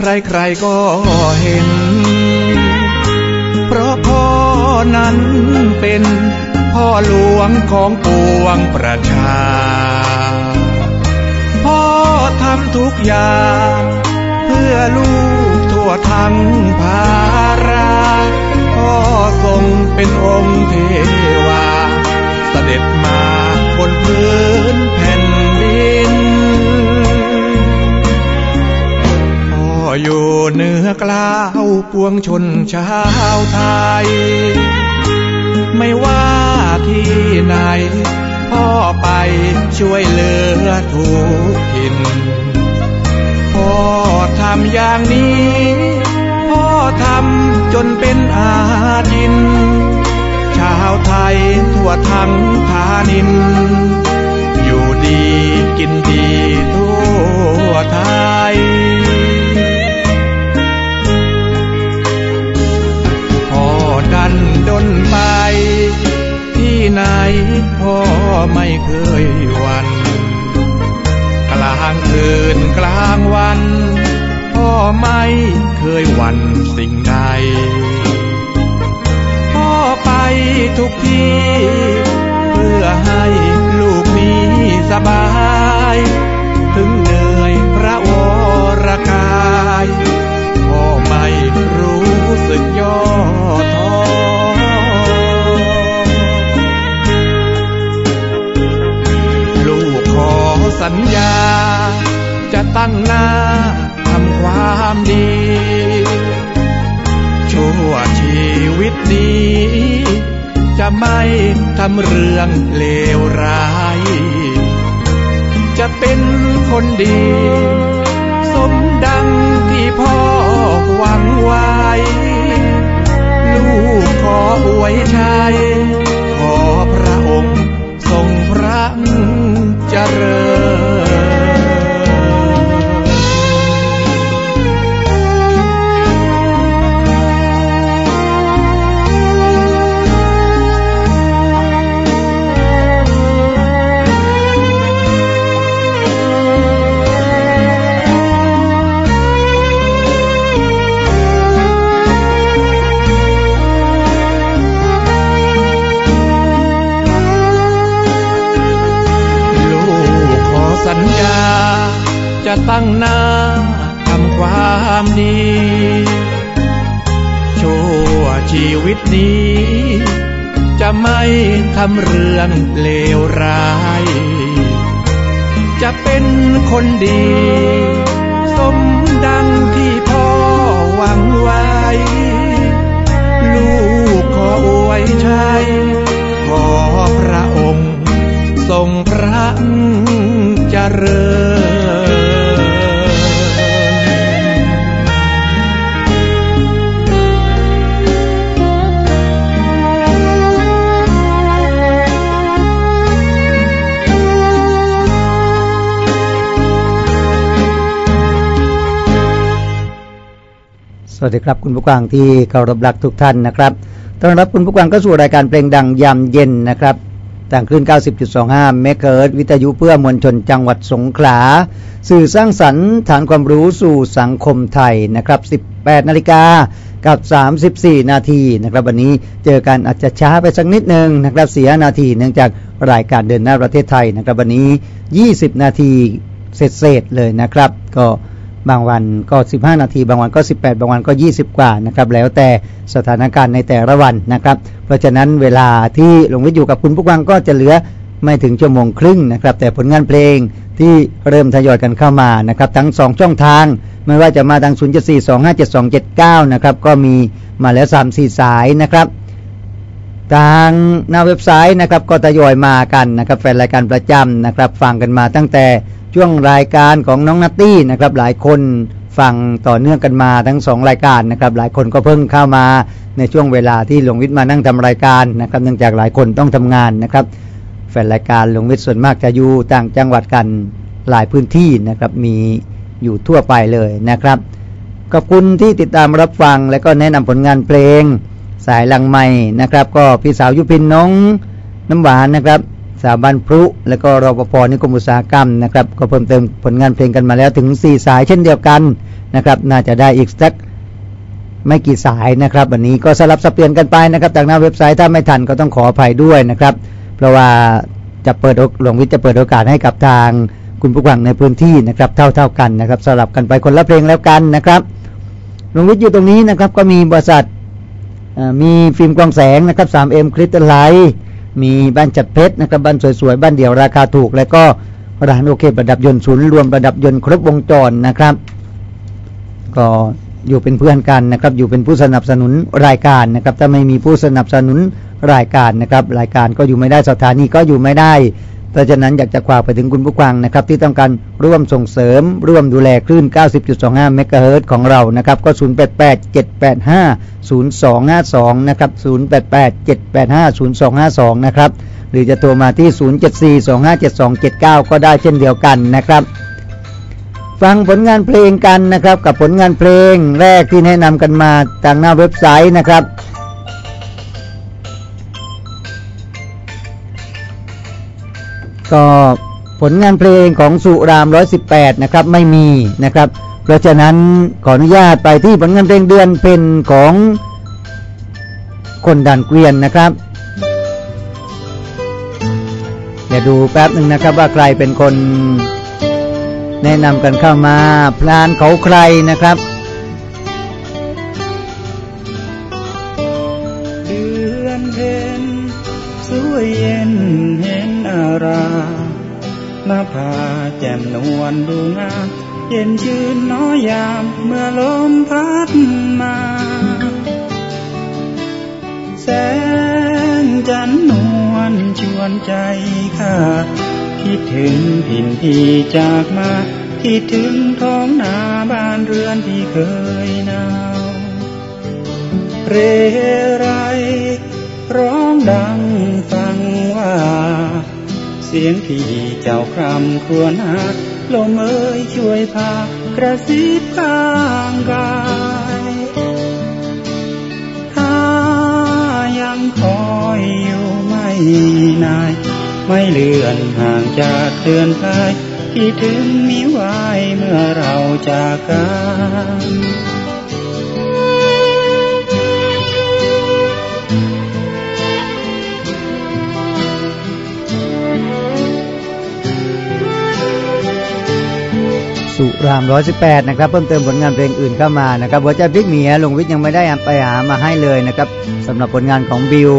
ใครๆก็เห็น เพราะพ่อนั้นเป็นพ่อหลวงของปวงประชา พ่อทำทุกอย่าง เพื่อลูกทั่วทั้งภาราพ่อทรงเป็นองค์เทวา เสด็จ อกล้าวปวงชนชาวไทย ไม่ว่าที่ไหน พ่อไปช่วยเหลือทุกถิ่นพ่อทำอย่างนี้ พ่อทำจนเป็นอาจิน ชาวไทยทั่วทั้งพานิน อยู่ดีกินดีทั่วไทย นดนไป ที่ไหนพ่อไม่เคยหวัน กลางคืนกลางวัน พ่อไม่เคยหวั่นสิ่งใด พ่อไปทุกที่ ตั้งหน้าทำความดี ชั่วชีวิตนี้ จะไม่ทำเรื่องเลวร้าย จะเป็นคนดี สมดังที่พ่อหวังไว้ ลูกขออวยชัย ขอพระองค์ทรงพระเจริญ ทำเรื่องเลวร้าย จะเป็นคนดี สมดังที่พ่อหวังไว้ ลูกขออวยชัยขอพระองค์ ทรงพระเจริญ สวัสดีครับคุณผู้ฟังที่เคารพรักทุกท่านนะครับต้อนรับคุณผู้ฟังเข้าสู่รายการเพลงดังยามเย็นนะครับทางคลื่น 90.25 เมกะเฮิรตซ์วิทยุเพื่อมวลชนจังหวัดสงขลา สื่อสร้างสรรค์ฐานความรู้สู่สังคมไทยนะครับ 18 นาฬิกากับ 34 นาทีนะครับ วันนี้เจอกันอาจจะช้าไปสักนิดหนึ่งนะครับเสียนาทีเนื่องจากรายการเดินหน้าประเทศไทยนะครับวันนี้ 20 นาทีเศษๆเลยนะครับ ก็ บางวันก็ 15 นาที บางวันก็ 18 บางวันก็ 20 กว่านะครับ แล้วแต่สถานการณ์ในแต่ละวันนะครับ เพราะฉะนั้นเวลาที่หลวงวิทย์อยู่กับคุณผู้ฟังก็จะเหลือไม่ถึงชั่วโมงครึ่งนะครับ แต่ผลงานเพลงที่เริ่มทยอยกันเข้ามานะครับ ทั้ง 2 ช่องทาง ไม่ว่าจะมาทาง 074257279 นะครับ ก็มีมาแล้ว 3-4 สายนะครับทางหน้าเว็บไซต์นะครับก็ทยอยมากันนะครับแฟนรายการประจำนะครับ ฟังกันมาตั้งแต่ ช่วงรายการของน้องนัตตี้นะครับหลายคนฟังต่อเนื่องกันมาทั้งสองรายการนะครับหลายคนก็เพิ่งเข้ามาในช่วงเวลาที่หลวงวิทย์มานั่งทำรายการนะครับเนื่องจากหลายคนต้องทำงานนะครับแฟนรายการหลวงวิทย์ส่วนมากจะอยู่ต่างจังหวัดกันหลายพื้นที่นะครับมีอยู่ทั่วไปเลยนะครับขอบคุณที่ติดตามรับฟังและก็แนะนำผลงานเพลงสายลังใหม่นะครับ ก็พี่สาวยุพินน้องน้ำหวานนะครับ สาบันพรุ แล้วก็รปภนิคมอุตสาหกรรมนะครับ ก็เพิ่มเติมผลงานเพลงกันมาแล้วถึง 4 สายเช่นเดียวกันนะครับ น่าจะได้อีกสักไม่กี่สายนะครับ วันนี้ก็สลับสเปลี่ยนกันไปนะครับจากหน้าเว็บไซต์ถ้าไม่ทันก็ต้องขออภัยด้วยนะครับ เพราะว่าจะเปิดหลวงวิทย์จะเปิดโอกาสให้กับทางคุณผู้ฟังในพื้นที่นะครับเท่า ๆกันนะครับสลับกันไปคนละเพลงแล้วกันนะครับหลวงวิทย์อยู่ตรงนี้นะครับก็มีบริษัทมีฟิล์มกองแสงนะครับ 3M คริสตัลไลท์ มีบ้านจัดเพชรนะครับบ้านสวยๆบ้านเดี่ยวราคาถูก แล้วก็ร้านโอเคประดับยนต์ศูนย์รวมประดับยนต์ครบวงจรนะครับ ก็อยู่เป็นเพื่อนกันนะครับ อยู่เป็นผู้สนับสนุนรายการนะครับ ถ้าไม่มีผู้สนับสนุนรายการนะครับ รายการก็อยู่ไม่ได้สถานีก็อยู่ไม่ได้ เพราะฉะนั้นอยากจะฝากไปถึงคุณผู้ฟังนะครับที่ต้องการร่วมส่งเสริม ร่วมดูแลคลื่น 90.25 เมกะเฮิรตของเรานะครับก็ 088-785-0252 นะครับ 088-785-0252 นะครับ หรือจะโทรมาที่ 074-257279 ก็ได้เช่นเดียวกันนะครับฟังผลงานเพลงกันนะครับกับผลงานเพลงแรกที่แนะนำกันมาทางหน้าเว็บไซต์นะครับ ก็ผลงานเพลงของสุราม 118 นะครับไม่มีนะครับ เพราะฉะนั้นขออนุญาตไปที่ผลงานเพลงเดือนเป็นของคนดันเกวียนนะครับเดี๋ยวดูแป๊บหนึ่งนะครับว่าใครเป็นคนแนะนำกันเข้ามาพลานเขาใครนะครับเดือนเพ็ญ สวยเย็นเห็นอาราหน้าผาแจ่มนวลดูงาม เย็นชื่นน้อยยามเมื่อลมพัดมา แสงจันนวลชวนใจข้าคิดถึงถิ่นที่จากมาคิดถึงท้องนาบ้านเรือนที่เคยหนาวเรไรร้องดังา เสียงที่เจ้าครำควรหักลมเอ้ยช่วยพากระซิบข้างกายถ้ายังคอยอยู่ไม่นาย ไม่เลื่อนห่างจากเตือนทายคิดถึงมีไว้เมื่อเราจากกัน สุราม118นะครับเพิ่มเติมผลงานเพลงอื่นเข้ามานะครับหัวใจพริกเมียลงวิทย์ยังไม่ได้ไปหามาให้เลยนะครับสำหรับผลงานของบิว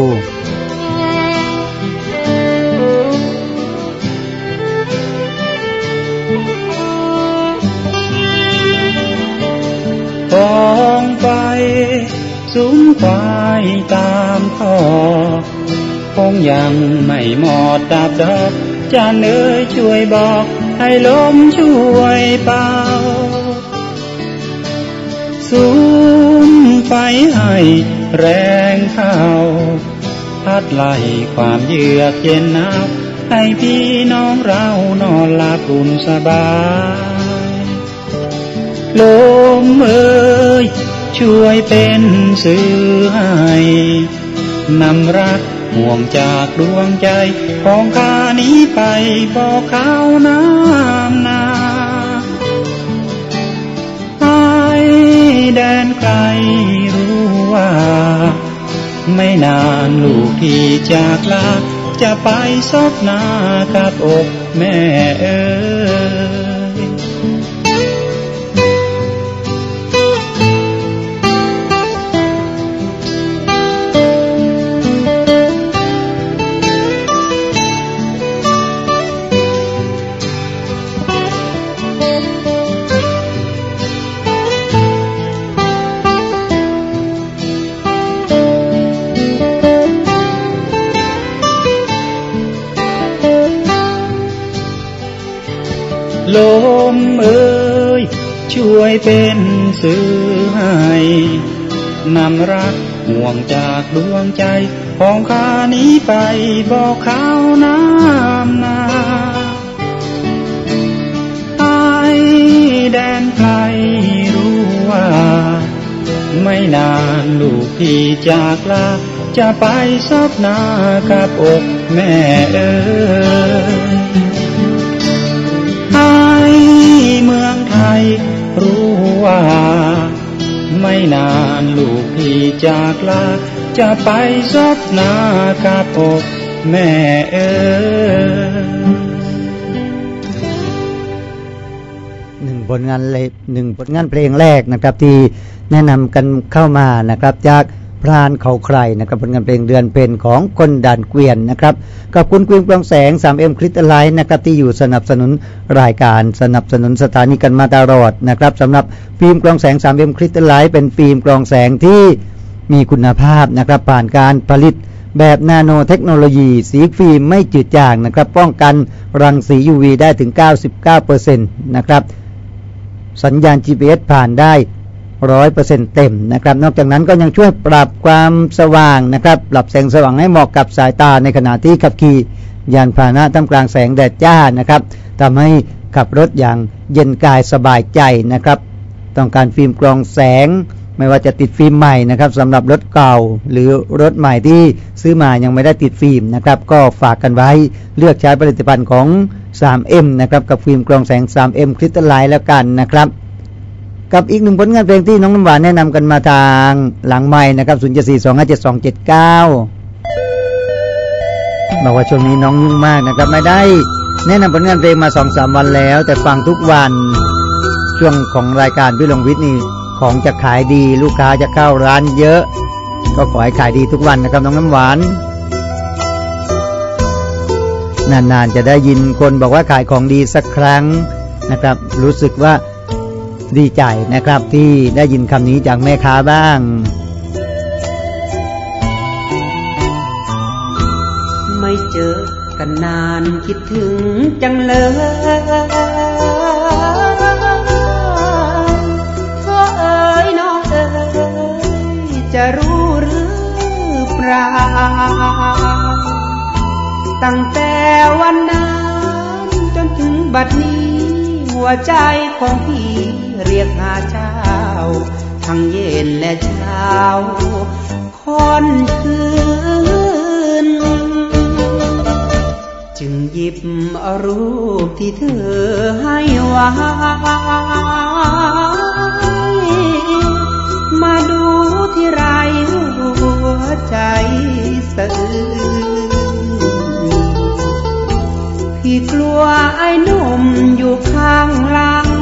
ฟองไปสุ้มควายตามพ่อคงยังไม่หมดดับดอกจะเนยช่วยบอก ให้ลมช่วยเป่าสูมไฟให้แรงเข้าพัดไล่ความเยือกเย็นหนาวให้พี่น้องเรานอนหลับอุ่นสบายลมเอ่ยช่วยเป็นสื่อให้นำรัก ห่วงจากดวงใจของข้านี้ไปบอกเขาน้ำนาให้แดนไกลรู้ว่า ไม่นานลูกที่จากลาจะไปซบหน้ากับอกแม่เอ๋ล เป็นสื่อให้นำรักห่วงจากดวงใจ ของข้านี้ไปบอกเขาน้ำนาไอแดนไกลรู้ว่า ไม่นานลูกพี่จากลา จะไปซบหน้ากับอกแม่เอ๋ยให้เมืองไทย ว่า ไม่นานลูกพี่จากลา จะไปซบหน้ากับอกแม่เออหนึ่งผลงานเลยหนึ่งผลงานเพลงแรกนะครับที่แนะนำกันเข้ามานะครับจาก พรานเขาใครนะครับผลงานเพลงเดือนเป็นของคนดันเกวียนนะครับขอบคุณกวียนปลองแสง 3M คริสตัลไลท์นะครับที่อยู่สนับสนุนรายการสนับสนุนสถานีกันมาตลอดนะครับสำหรับฟิล์มกรองแสง 3M คริสตัลไลท์เป็นฟิล์มกรองแสงที่มีคุณภาพนะครับผ่านการผลิตแบบนาโนเทคโนโลยี สีฟิล์มไม่จืดจางนะครับ ป้องกันรังสี UV ได้ถึง 99%นะครับ สัญญาณ GPS ผ่านได้ ร้อยเปอร์เซ็นต์เต็มนะครับ นอกจากนั้นก็ยังช่วยปรับความสว่างนะครับ ปรับแสงสว่างให้เหมาะกับสายตาในขณะที่ขับขี่ยานพาหนะท่ามกลางแสงแดดจ้านะครับทำให้ขับรถอย่างเย็นกายสบายใจนะครับ ต้องการฟิล์มกรองแสง ไม่ว่าจะติดฟิล์มใหม่นะครับสำหรับรถเก่าหรือรถใหม่ที่ซื้อมายังไม่ได้ติดฟิล์มนะครับ ก็ฝากกันไว้เลือกใช้ผลิตภัณฑ์ของ 3M นะครับกับฟิล์มกรองแสง 3M คริสตัลไลท์แล้วกันนะครับ กับอีกหนึ่งผลงานเพลงที่น้องน้ำหวานแนะนำกันมาทางหลังไม้นะครับ0 4 2 5 7 2 7 9บอกว่าช่วงนี้น้องยุ่งมากนะครับไม่ได้ แนะนำผลงานเพลงมาสองสามวันแล้ว แต่ฟังทุกวัน ช่วงของรายการพี่ลงวิทย์นี่ของจะขายดีลูกค้าจะเข้าร้านเยอะ ก็ขอให้ขายดีทุกวันนะครับน้องน้ำหวานนานๆจะได้ยินคนบอกว่าขายของดีสักครั้งนะครับ รู้สึกว่า ดีใจนะครับที่ได้ยินคำนี้จากแม่ค้าบ้างไม่เจอกันนานคิดถึงจังเลยเธอเอ๋ยน้องเอ๋ยจะรู้หรือเปล่าตั้งแต่วันนั้นจนถึงบัดนี้ หัวใจของพี่ เรียกหาเจ้า ทั้งเย็นและเช้าค่อนคืน จึงหยิบรูปที่เธอให้ไว้มาดูที่ไรหัวใจสะอื้นพี่กลัวไอ้หนุ่มอยู่ข้างหลัง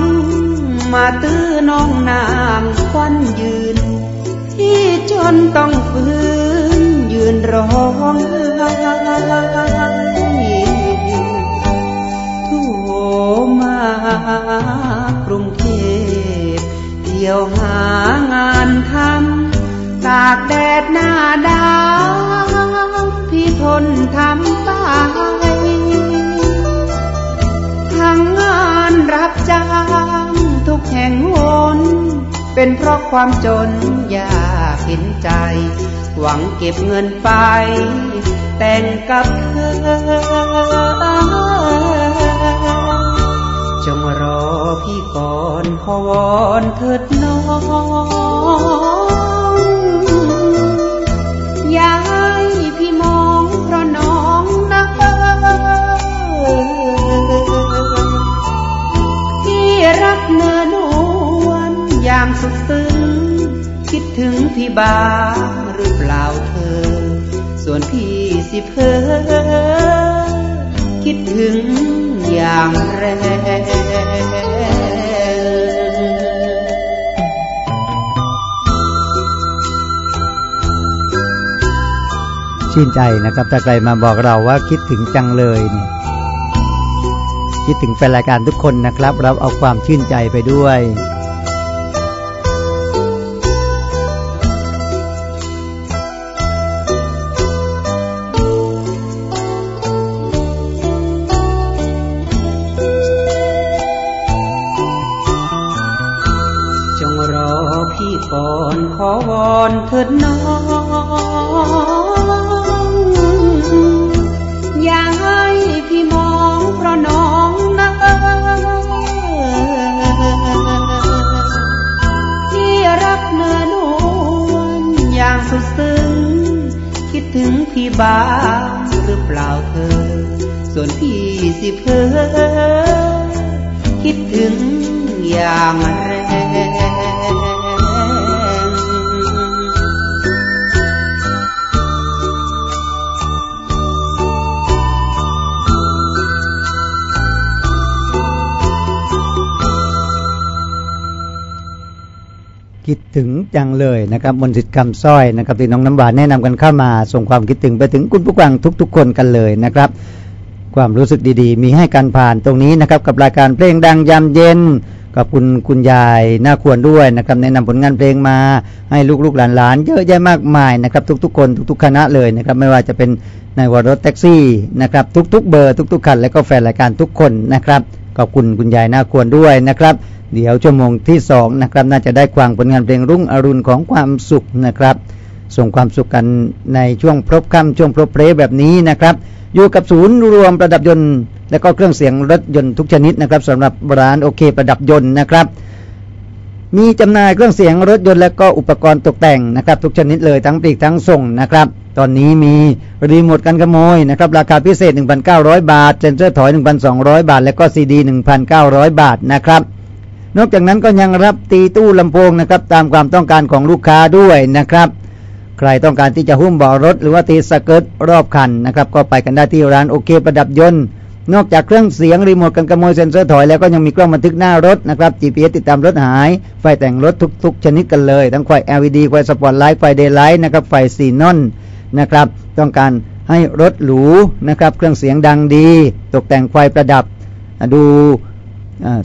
มาตื้อน้องนางควันยืน ที่จนต้องฝืนยืนร้องทุมากรุงเทพเที่ยวหางานทำตากแดดหน้าดาวพี่ทนทำไปทั้งงานรับจ้าง ทุกแห่งหนเป็นเพราะความจนยากเห็นใจ หวังเก็บเงินไป แต่งกับเธอ จงรอพี่ก่อนขอวอนเถิดน้อง พี่บ้างหรือเปล่าเธอ ส่วนพี่สิเพอคิดถึงอย่างแรงชื่นใจนะครับถ้าใครมาบอกเราว่าคิดถึงจังเลยนี่คิดถึงแฟนรายการทุกคนนะครับเราเอาความชื่นใจไปด้วย ขอวอนเถิดน้องอย่าให้พี่มองเพราะน้องนะพี่รักเนื้อนวลอย่างสุดซึ้งคิดถึงพี่บ้างหรือเปล่าเธอ ส่วนพี่สิเพอคิดถึงอย่างแรง ถึงจังเลยนะครับมนต์สิทธิ์คำสร้อยนะครับที่น้องน้ำหวานแนะนำกันเข้ามาส่งความคิดถึงไปถึงคุณผู้ฟังทุก ๆ คนกันเลยนะครับ ความรู้สึกดีๆ มีให้การผ่านตรงนี้นะครับกับรายการเพลงดังยามเย็นกับคุณคุณยายน่าควรด้วยนะครับแนะนำผลงานเพลงมาให้ลูกๆหลานๆ เยอะแยะมากมายนะครับทุก ๆ คนทุก ๆ คณะเลยนะครับไม่ว่าจะเป็นในวรถแท็กซี่นะครับทุก ๆ เบอร์ทุก ๆ คันและก็แฟนรายการทุกคนนะครับขอบคุณคุณยายน่าควรด้วยนะครับ เดี๋ยวชั่วโมงที่สองนะครับ น่าจะได้ควางผลงานเพลงรุ่งอรุณของความสุขนะครับ ส่งความสุขกันในช่วงพรบค่ำช่วงพรบเพลแบบนี้นะครับ อยู่กับศูนย์รวมประดับยนต์ และก็เครื่องเสียงรถยนต์ทุกชนิดนะครับสำหรับร้านโอเคประดับยนต์นะครับมีจำหน่ายเครื่องเสียงรถยนต์และก็อุปกรณ์ตกแต่งนะครับ ทุกชนิดเลยทั้งปลีกทั้งส่งนะครับ ตอนนี้มีรีโมทกันขโมยนะครับ ราคาพิเศษ 1,900 บาท เซนเซอร์ถอย 1,200 บาท และก็ซีดี 1,900 บาทนะครับ นอกจากนั้นก็ยังรับตีตู้ลำโพงนะครับ ตามความต้องการของลูกค้าด้วยนะครับ ใครต้องการที่จะหุ้มเบาะรถ หรือว่าตีสเกิร์ตรอบคันนะครับ ก็ไปกันได้ที่ร้านโอเคประดับยนต์ นอกจากเครื่องเสียงรีโมทกันขโมยเซ็นเซอร์ถอยแล้วก็ยังมีกล้องบันทึกหน้ารถนะครับ GPS ติดตามรถหาย ไฟแต่งรถทุก ๆ ชนิดกันเลย ทั้งไฟ LED ไฟสปอตไลท์ไฟเดย์ไลท์นะครับไฟซีนอนนะครับ ต้องการให้รถหรูนะครับ เครื่องเสียงดังดี ตกแต่งไฟประดับ ดู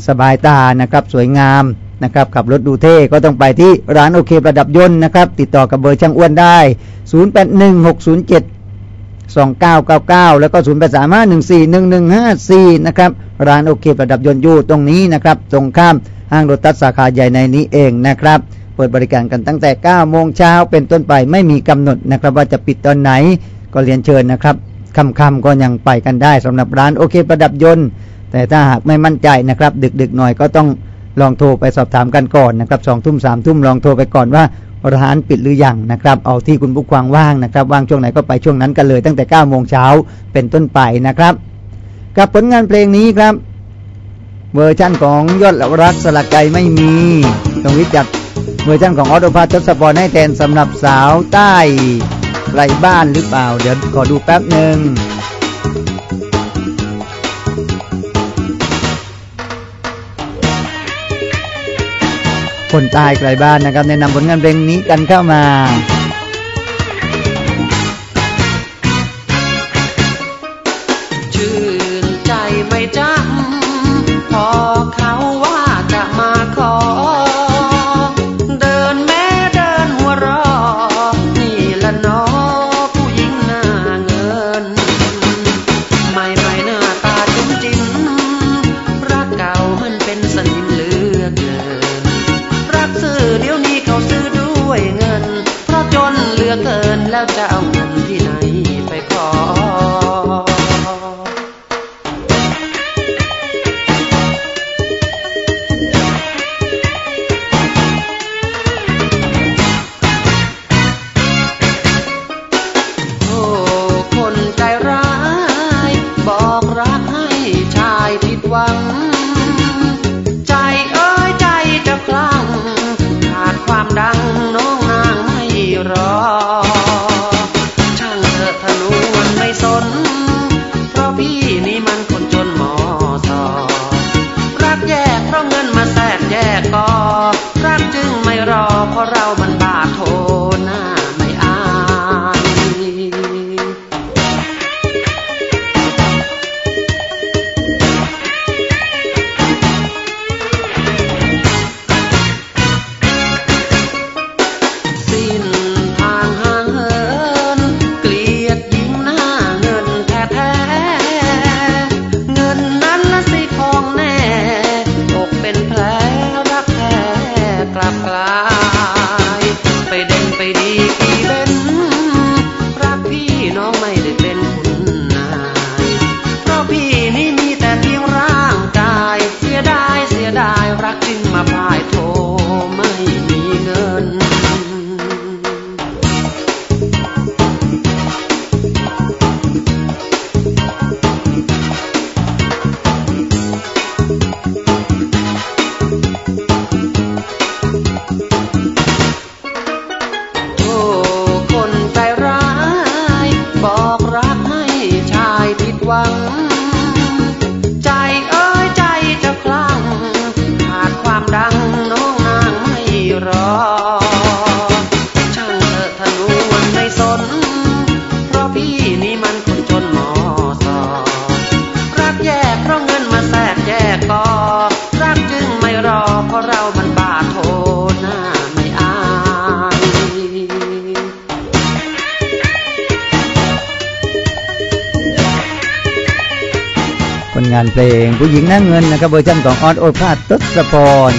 สบายตานะครับสวยงามนะครับขับรถดูเท่ก็ต้องไปที่ร้านโอเคประดับยนต์นะครับติดต่อกับเบอร์ช่างอ้วนได้ 081607 2999 แล้วก็ 0835141154 นะครับ ร้านโอเคประดับยนต์อยู่ตรงนี้นะครับ ตรงข้ามห้างโรตัสสาขาใหญ่ในนี้เองนะครับ เปิดบริการกันตั้งแต่ 9 โมงเช้าเป็นต้นไปไม่มีกำหนดนะครับ ว่าจะปิดตอนไหนก็เรียนเชิญนะครับค่ำๆก็ยังไปกันได้สำหรับร้านโอเคประดับยนต์ แต่ถ้าหากไม่มั่นใจนะครับ ดึกๆหน่อยก็ต้องลองโทรไปสอบถามกันก่อนนะครับสองทุ่มสามทุ่มลองโทรไปก่อนว่าร้านปิดหรือยังนะครับเอาที่คุณผู้ฟังว่างนะครับว่างช่วงไหนก็ไปช่วงนั้นกันเลยตั้งแต่9โมงเช้าเป็นต้นไปนะครับ กับผลงานเพลงนี้ครับ เวอร์ชั่นของยอดรักสลักใจไม่มีตรงนี้จัดเวอร์ชั่นของออโตพาทศพรให้แทนสำหรับสาวใต้ไกลบ้านหรือเปล่า เดี๋ยวขอดูแป๊บหนึ่ง คนใตายไกลบ้านนะครับแนะนำผลงานเพลงนี้กันเข้ามา เพราะเงินมาแทรกแยกกอรักจึงไม่รอเพราะเรามันบาปโท ผู้หญิงหน้าเงินนะครับเวอร์ชันของออดโอภาสทศพร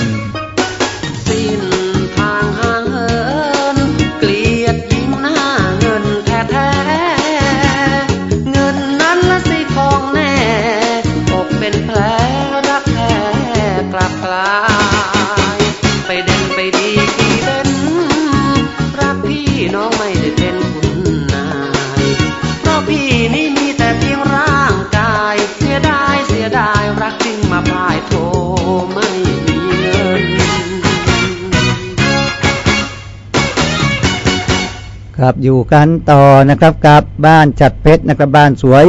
ครับ อยู่กันต่อนะครับกับบ้านจัดเพชรนะครับบ้านสวย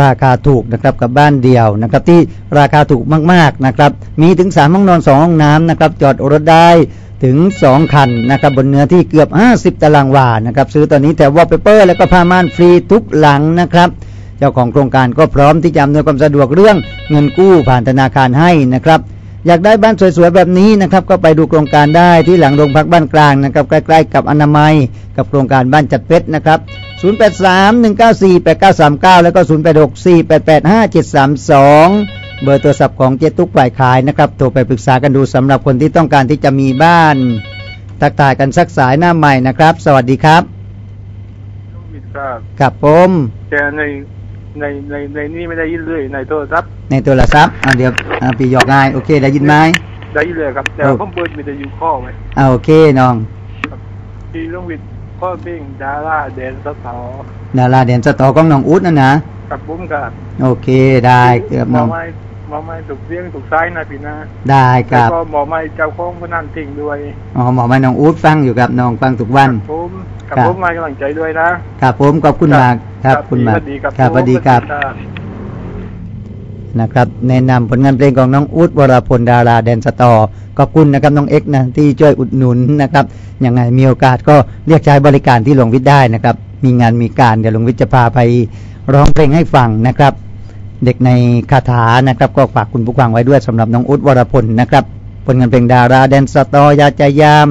ราคาถูกนะครับกับบ้านเดียวนะครับที่ราคาถูกมากๆนะครับมีถึง3ห้องนอน 2 ห้องน้ำนะครับจอดรถได้ถึง 2 คันนะครับบนเนื้อที่เกือบ 50 ตารางวานะครับซื้อตอนนี้แต่วอลเปเปอร์ แล้วก็ผ้าม่านฟรีทุกหลังนะครับเจ้าของโครงการก็พร้อมที่จะอำนวยความสะดวกเรื่องเงินกู้ผ่านธนาคารให้นะครับ อยากได้บ้านสวยๆแบบนี้นะครับก็ไปดูโครงการได้ที่หลังโรงพักบ้านกลางนะครับใกล้ ๆ กับอนามัย กับโครงการบ้านจัดเพชรนะครับ 0831948939 แล้วก็ 0864885732 เบอร์โทรศัพท์ของเจตุกฝ่ายขายนะครับโทรไปปรึกษากันดูสำหรับคนที่ต้องการที่จะมีบ้าน ทักทายกันสักสายหน้าใหม่นะครับ สวัสดีครับมิดครับกับผมแต่ใน ในในในนี่ไม่ได้ยินเลยในโทรศัพท์ในโทรศัพท์อะเดี๋ยวอะพี่หยอกง่ายโอเค ได้ยินไหมได้ยินเลยครับ แต่ว่าผมเปิดมีแต่อยู่ข้อไว้อ่าโอเคน้องที่ลุงวิทย์ข้อเพ่งดาราแดนสะเทาดาราเด่นสตอของน้องอุ๊ดนะนะกับบุ้มกับโอเคได้ครับหมน้อองไม้ หมอไม้ถูกเสียงถูกซ้ายนะพี่นะได้คแล้วรับก็หมอไม้เจ้าของพนันทิ้งด้วยอ๋อหมอมาน้องอุ๊ดฟังอยู่กับน้องฟังทุกวันกับผมกับครับผมมากำลังใจด้วยนะครับผมขอบคุณมากครับคุณมากสวัสดีครับครับสวัสดีครับผมนะครับแนะนำผลงานเพลงของน้องอุ๊ดวรพลดาราแดนสตอขอบคุณนะครับน้องเอ็กซ์นะที่ช่วยอุดหนุนนะครับยังไงมีโอกาสก็เรียกใช้บริการที่หลวงวิทย์ได้นะครับ มีงานมีการเดี๋ยวหลวงวิทย์จะพาไปร้องเพลงให้ฟังนะครับ เด็กในคาถานะครับ ก็ฝากคุณผู้ฟังไว้ด้วยสำหรับน้องอุดวรพลนะครับผลงานเพลงดาราแดนสตอยาใจยาม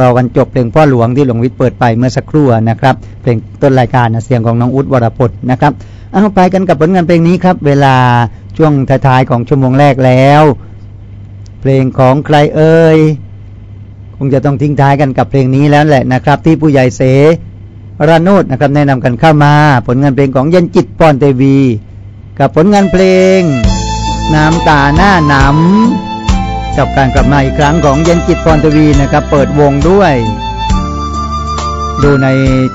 รอกันจบเพลงพ่อหลวงที่หลวงวิทย์เปิดไปเมื่อสักครู่นะครับ เพลงต้นรายการนะเสียงของน้องอุดวรพลนะครับเอาไปกันกับผลงานเพลงนี้ครับ เวลาช่วงท้ายๆของชั่วโมงแรกแล้ว เพลงของใครเอ่ยคงจะต้องทิ้งท้ายกันกับเพลงนี้แล้วแหละนะครับ ที่ผู้ใหญ่เสระโนดนะครับแนะนำกันเข้ามา ผลงานเพลงของเย็นจิตปอนเตวี กับผลงานเพลง น้ำตาหน้าหนำกับการกลับมาอีกครั้งของเย็นจิตพรทวีนะครับ เปิดวงด้วย ดูใน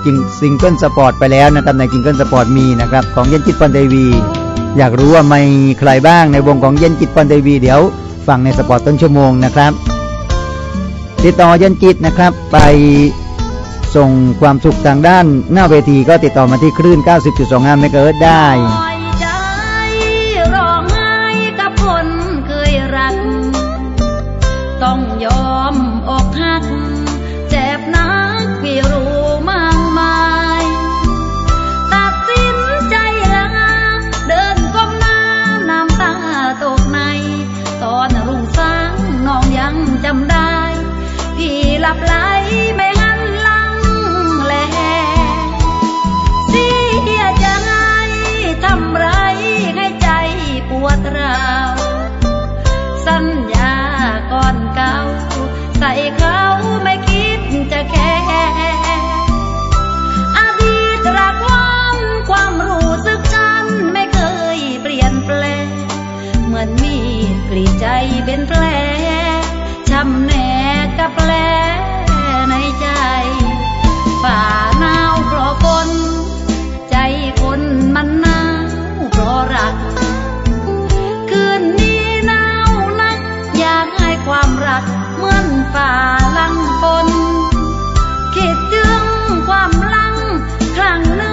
จิงซิงเกิลสปอร์ตไปแล้วนะครับในจิงเกิลสปอร์ตมีนะครับของเย็นจิตพรทวี อยากรู้ว่ามีใครบ้างในวงของเย็นจิตพรทวีเดี๋ยวฟังในสปอร์ตต้นชั่วโมงนะครับ ติดต่อเย็นจิตนะครับไปส่งความสุขทางด้านหน้าเวทีก็ติดต่อมาที่คลื่น 90.25 เมกะเฮิรตได้ ไหลไม่หันหลังแลเสียใจทำไรให้ใจปวดร้าวสัญญาก่อนเก่าใส่เขาไม่คิดจะแคร์อดีตรักวันความรู้สึกฉันไม่เคยเปลี่ยนแปลงเหมือนมีดกรีดใจเป็นแผลช้ำแน่กับแผล ฝ่าหนาวเพรานใจคนมันหนาวเพราะรัก คืนนี้หนาวนัก อยากให้ความรักเหมือนฝ่าลังฝนคิดถึงความลังครั้งหนึ่ง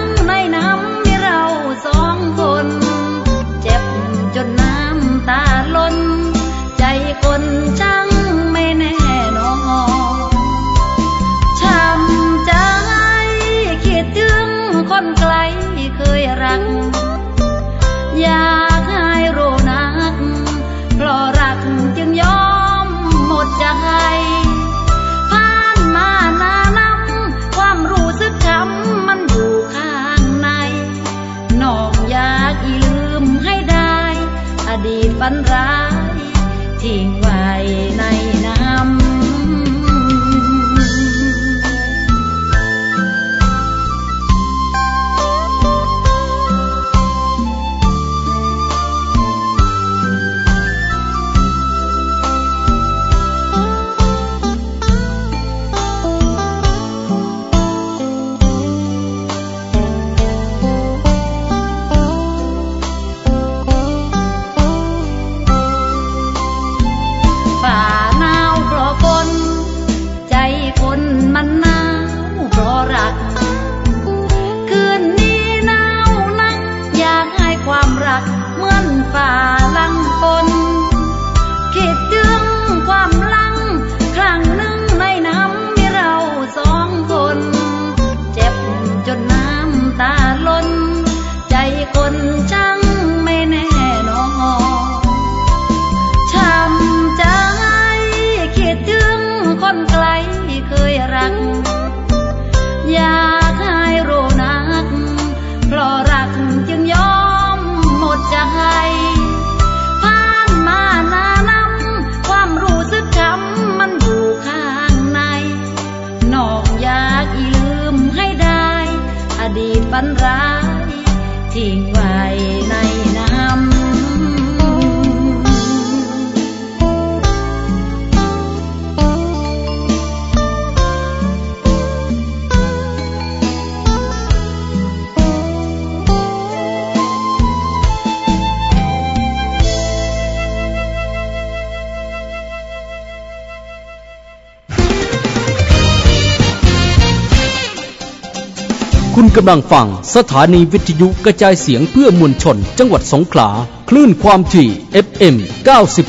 ำลังฟังสถานีวิทยุกระจายเสียงเพื่อมวลชน จังหวัดสงขลา คลื่นความถี่ FM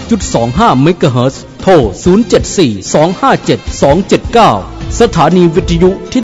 90.25เมกะเฮิรตซ์โทร 074 257 279 สถานีวิทยุที่